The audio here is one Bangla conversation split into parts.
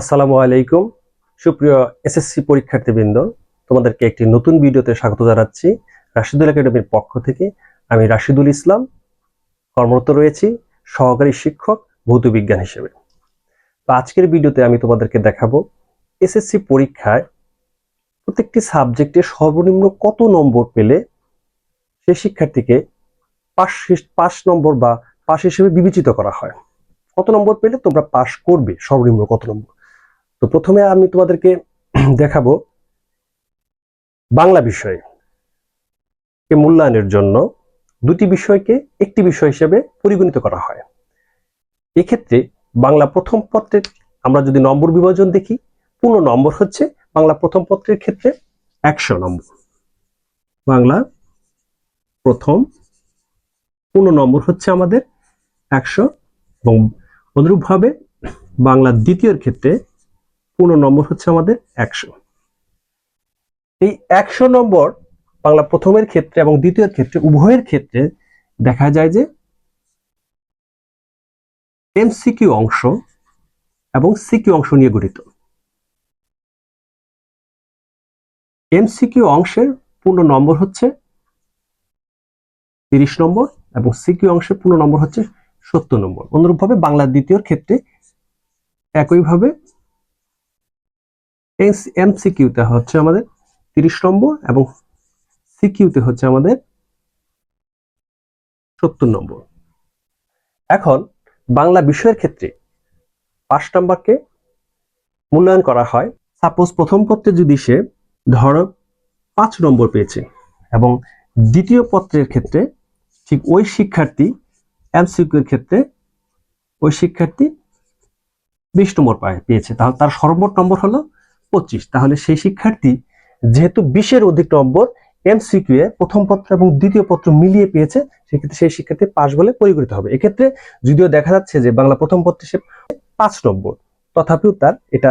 আসসালামু আলাইকুম। সুপ্রিয় এসএসসি পরীক্ষার্থীবৃন্দ, তোমাদেরকে একটি নতুন ভিডিওতে স্বাগত জানাচ্ছি রাশিদুল একাডেমির পক্ষ থেকে। আমি রাশিদুল ইসলাম, কর্মরত রয়েছি সহকারী শিক্ষক, ভৌত বিজ্ঞান হিসেবে। আজকের ভিডিওতে আমি তোমাদেরকে দেখাবো এসএসসি পরীক্ষায় প্রত্যেকটি সাবজেক্টে সর্বনিম্ন কত নম্বর পেলে সে শিক্ষার্থীকে পাস পাশ নম্বর বা পাশ হিসেবে বিবেচিত করা হয়। কত নম্বর পেলে তোমরা পাশ করবে সর্বনিম্ন কত নম্বর? তো প্রথমে আমি তোমাদেরকে দেখাবো বাংলা বিষয়ে মূল্যায়নের জন্য দুটি বিষয়কে একটি বিষয় হিসেবে পরিগণিত করা হয়। এক্ষেত্রে বাংলা প্রথম পত্রের আমরা যদি নম্বর বিভাজন দেখি, পূর্ণ নম্বর হচ্ছে বাংলা প্রথম পত্রের ক্ষেত্রে একশো নম্বর। বাংলা প্রথম পূর্ণ নম্বর হচ্ছে আমাদের একশো এবং অনুরূপভাবে বাংলা দ্বিতীয়র ক্ষেত্রে পূর্ণ নম্বর হচ্ছে আমাদের একশো। এই একশো নম্বর বাংলা প্রথমের ক্ষেত্রে এবং দ্বিতীয়ের ক্ষেত্রে, উভয়ের ক্ষেত্রে দেখা যায় যে এমসিকিউ অংশ এবং সিকিউ অংশ নিয়ে গঠিত। এমসিকিউ অংশের পূর্ণ নম্বর হচ্ছে তিরিশ নম্বর এবং সিকিউ অংশের পূর্ণ নম্বর হচ্ছে সত্তর নম্বর। অনুরূপভাবে বাংলা দ্বিতীয়র ক্ষেত্রে একইভাবে এমসিকিউতে হচ্ছে আমাদের তিরিশ নম্বর এবং সিকিউতে হচ্ছে আমাদের সত্তর নম্বর। এখন বাংলা বিষয়ের ক্ষেত্রে পাঁচ নাম্বারকে মূল্যায়ন করা হয়। সাপোজ প্রথম পত্রে যদি সে ধরো পাঁচ নম্বর পেয়েছে এবং দ্বিতীয় পত্রের ক্ষেত্রে ঠিক ওই শিক্ষার্থী এমসিকিউর ক্ষেত্রে ওই শিক্ষার্থী বিশ নম্বর পায়, পেয়েছে। তাহলে তার সর্বমোট নম্বর হলো পঁচিশ। তাহলে সেই শিক্ষার্থী যেহেতু বিশের অধিক নম্বর এমসিকিউ এ প্রথম পত্র এবং দ্বিতীয় পত্র মিলিয়ে পেয়েছে, সেক্ষেত্রে সেই শিক্ষার্থী পাস বলে পরিগণিত হবে। এক্ষেত্রে যদিও দেখা যাচ্ছে যে বাংলা প্রথম পত্রে সে পাঁচ নম্বর, তথাপিও তার এটা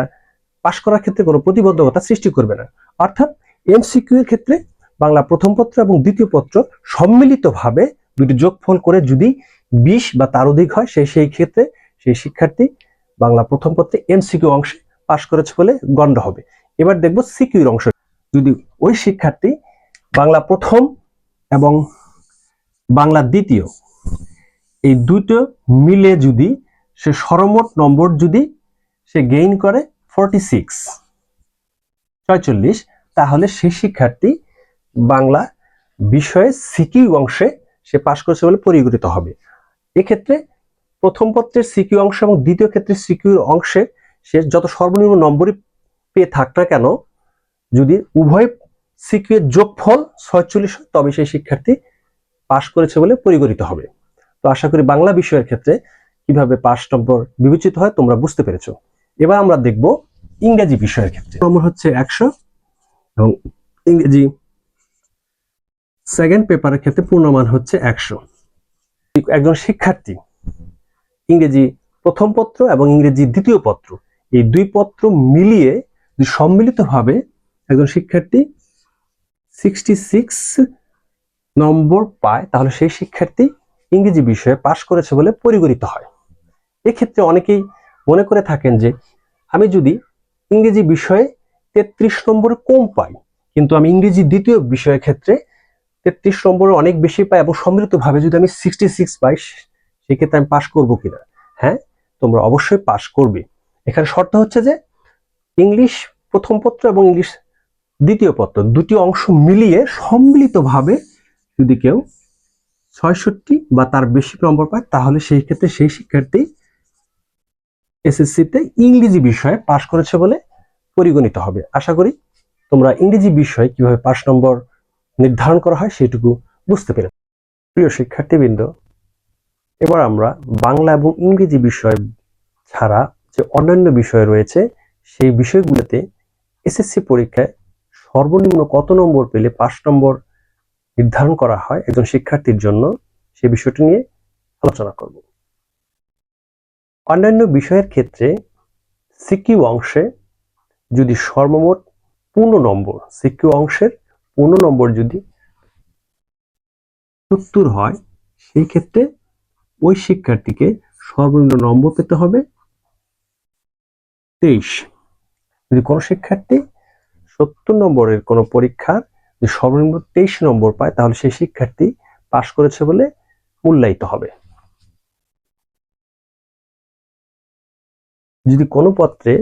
পাশ করার ক্ষেত্রে কোনো প্রতিবন্ধকতা সৃষ্টি করবে না। অর্থাৎ এমসিকিউ এর ক্ষেত্রে বাংলা প্রথম পত্র এবং দ্বিতীয় পত্র সম্মিলিতভাবে দুটি যোগফল করে যদি বিশ বা তার অধিক হয় সেই সেই ক্ষেত্রে সেই শিক্ষার্থী বাংলা প্রথম পত্রে এমসিকিউ অংশে পাশ করেছে বলে গণ্য হবে। এবার দেখব সিকিউর অংশ। যদি ওই শিক্ষার্থী বাংলা প্রথম এবং বাংলা দ্বিতীয়, এই দুটো মিলে যদি সে সরমোট নম্বর যদি সে গেইন করে ফর্টি সিক্স ছয়চল্লিশ, তাহলে সেই শিক্ষার্থী বাংলা বিষয়ে সিকিউ অংশে সে পাশ করেছে বলে পরিগণিত হবে। এক্ষেত্রে প্রথম পত্রের সিকিউ অংশ এবং দ্বিতীয় ক্ষেত্রে সিকিউর অংশে সে যত সর্বনিম্ন নম্বরই পেয়ে থাক না কেন যদি উভয় সিকিউ এর যোগফল ছয়চল্লিশ হয় তবে সেই শিক্ষার্থী পাশ করেছে বলে পরিগণিত হবে। তো আশা করি বাংলা বিষয়ের ক্ষেত্রে কীভাবে পাশ নম্বর বিবেচিত হয় তোমরা বুঝতে পেরেছ। এবার আমরা দেখব ইংরেজি বিষয়ের ক্ষেত্রে। নম্বর হচ্ছে একশো এবং ইংরেজি সেকেন্ড পেপারের ক্ষেত্রে পূর্ণমান হচ্ছে একশো। একজন শিক্ষার্থী ইংরেজি প্রথম পত্র এবং ইংরেজি দ্বিতীয় পত্র এই দুই পত্র মিলিয়ে সম্মিলিতভাবে একজন শিক্ষার্থী সিক্সটি সিক্স নম্বর পায়, তাহলে সেই শিক্ষার্থী ইংরেজি বিষয়ে পাশ করেছে বলে পরিগণিত হয়। এক্ষেত্রে অনেকেই মনে করে থাকেন যে, আমি যদি ইংরেজি বিষয়ে তেত্রিশ নম্বরে কম পাই, কিন্তু আমি ইংরেজি দ্বিতীয় বিষয়ের ক্ষেত্রে তেত্রিশ নম্বরে অনেক বেশি পাই এবং সম্মিলিতভাবে যদি আমি সিক্সটি সিক্স পাই সেক্ষেত্রে আমি পাশ করব কিনা? হ্যাঁ তোমরা অবশ্যই পাশ করবে। এখানে শর্ত হচ্ছে যে ইংলিশ প্রথম পত্র এবং ইংলিশ দ্বিতীয় পত্র দুটি অংশ মিলিয়ে সম্মিলিতভাবে যদি কেউ ছয়ষট্টি বা তার বেশি নম্বর পায়, তাহলে সেই ক্ষেত্রে সেই শিক্ষার্থী এসএসসিতে ইংরেজি বিষয়ে পাশ করেছে বলে পরিগণিত হবে। আশা করি তোমরা ইংরেজি বিষয়ে কীভাবে পাশ নম্বর নির্ধারণ করা হয় সেটুকু বুঝতে পেরে প্রিয় শিক্ষার্থীবৃন্দ, এবার আমরা বাংলা এবং ইংরেজি বিষয় ছাড়া যে অন্যান্য বিষয় রয়েছে, সেই বিষয়গুলোতে এসএসসি পরীক্ষায় সর্বনিম্ন কত নম্বর পেলে পাঁচ নম্বর নির্ধারণ করা হয় একজন শিক্ষার্থীর জন্য, সে বিষয়টি নিয়ে আলোচনা করব। অন্যান্য বিষয়ের ক্ষেত্রে সিকিউ অংশে যদি সর্বমোট পূর্ণ নম্বর, সিকিউ অংশের পূর্ণ নম্বর যদি সত্তর হয়, সেই ক্ষেত্রে ওই শিক্ষার্থীকে সর্বনিম্ন নম্বর পেতে হবে তেইশ। যদি কোনো শিক্ষার্থী সত্তর নম্বরের কোনো পরীক্ষার যদি সর্বনিম্ন তেইশ নম্বর পায়, তাহলে সেই শিক্ষার্থী পাশ করেছে বলে মূল্যায়িত হবে। যদি কোনো পত্রে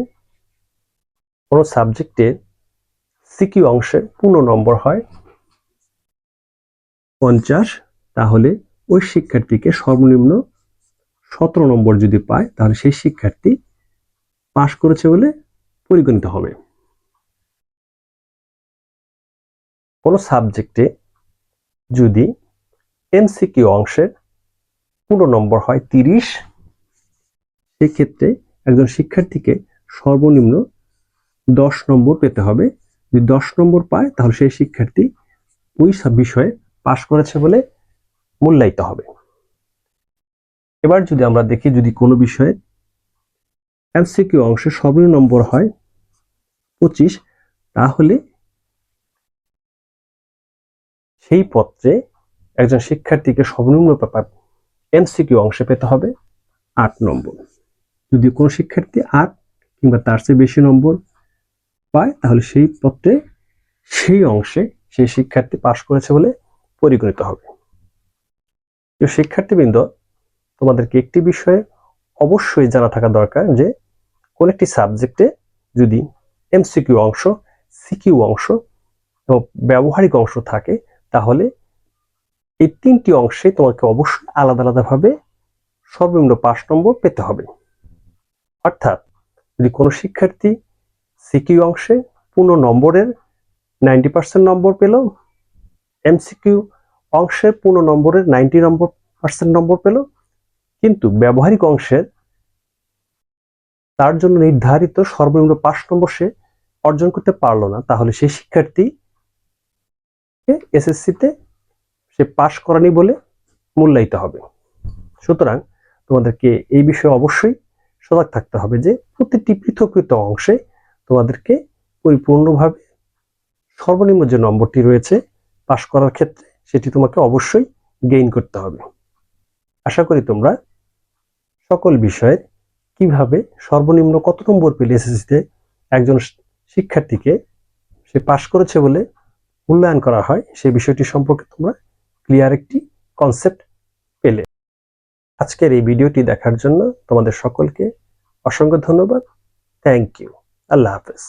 কোনো সাবজেক্টের সিকিউ অংশে পূর্ণ নম্বর হয় পঞ্চাশ, তাহলে ওই শিক্ষার্থীকে সর্বনিম্ন সতেরো নম্বর যদি পায়, তাহলে সেই শিক্ষার্থী পাশ করেছে বলে পরিগণিত হবে। কোনো সাবজেক্টে যদি এমসিকিউ অংশের পূর্ণ নম্বর হয় তিরিশ, সেক্ষেত্রে একজন শিক্ষার্থীকে সর্বনিম্ন দশ নম্বর পেতে হবে। যদি দশ নম্বর পায়, তাহলে সেই শিক্ষার্থী ওই সব বিষয়ে পাশ করেছে বলে মূল্যায়িত হবে। এবার যদি আমরা দেখি যদি কোনো বিষয়ে এমসিকিউ অংশে সর্বনিম্ন নম্বর হয় পঁচিশ, তাহলে সেই পত্রে একজন শিক্ষার্থীকে সর্বনিম্ন এমসিকিউ অংশে পেতে হবে আট নম্বর। যদি কোনো শিক্ষার্থী আট কিংবা তার চেয়ে বেশি নম্বর পায়, তাহলে সেই পত্রে সেই অংশে সেই শিক্ষার্থী পাশ করেছে বলে পরিগণিত হবে। শিক্ষার্থীবৃন্দ, তোমাদেরকে একটি বিষয়ে অবশ্যই জানা থাকা দরকার যে কোন একটি সাবজেক্টে যদি এমসিকিউ অংশ সিকিউ অংশ এবং ব্যবহারিক অংশ থাকে, তাহলে এই তিনটি অংশে তোমাকে অবশ্যই আলাদা আলাদাভাবে সর্বনিম্ন পাঁচ নম্বর পেতে হবে। অর্থাৎ যদি কোনো শিক্ষার্থী সিকিউ অংশে পূর্ণ নম্বরের নাইনটি পার্সেন্ট নম্বর পেল এমসিকিউ অংশের পূর্ণ নম্বরের নাইনটি নম্বর পার্সেন্ট নম্বর পেল, কিন্তু ব্যবহারিক অংশের তার জন্য নির্ধারিত সর্বনিম্ন পাঁচ নম্বর সে অর্জন করতে পারল না। তাহলে সেই শিক্ষার্থী এসএসসিতে সে পাশ করানি বলে মূল্যায়িত হবে। সুতরাং তোমাদেরকে এই বিষয়ে অবশ্যই সজাগ থাকতে হবে যে প্রতিটি পৃথকৃত অংশে তোমাদেরকে পরিপূর্ণভাবে সর্বনিম্ন যে নম্বরটি রয়েছে পাশ করার ক্ষেত্রে সেটি তোমাকে অবশ্যই গেইন করতে হবে। আশা করি তোমরা সকল বিষয়ে কীভাবে সর্বনিম্ন কত নম্বর পেলে এসএসসিতে একজন শিক্ষার্থীকে সে পাশ করেছে বলে মূল্যায়ন করা হয়? সেই বিষয়টি সম্পর্কে তোমরা ক্লিয়ার একটি কনসেপ্ট পেলে। আজকের এই ভিডিওটি দেখার জন্য তোমাদের সকলকে অসংখ্য ধন্যবাদ। থ্যাংক ইউ আল্লাহ হাফেজ।